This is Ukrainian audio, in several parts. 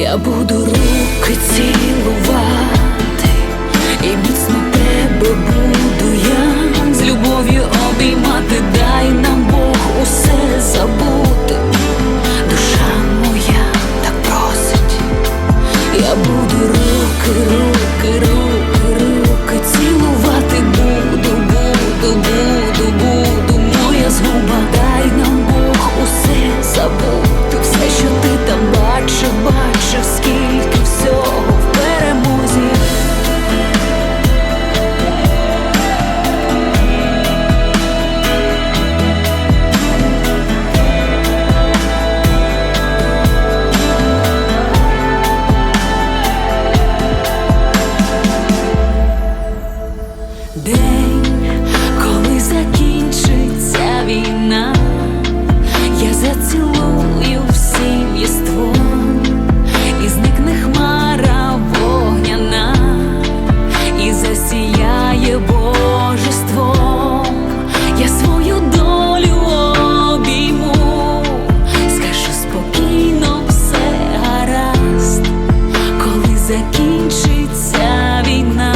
Я буду руки цілувати, і міцно тебе буду зацілую всім єством, і зникне хмара вогняна, і засіяє божеством. Я свою долю обійму, скажу спокійно, все гаразд, коли закінчиться війна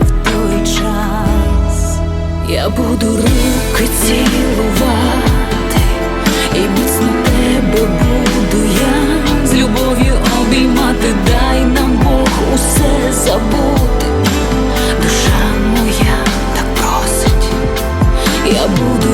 в той час, я буду руки цілувати, я буду.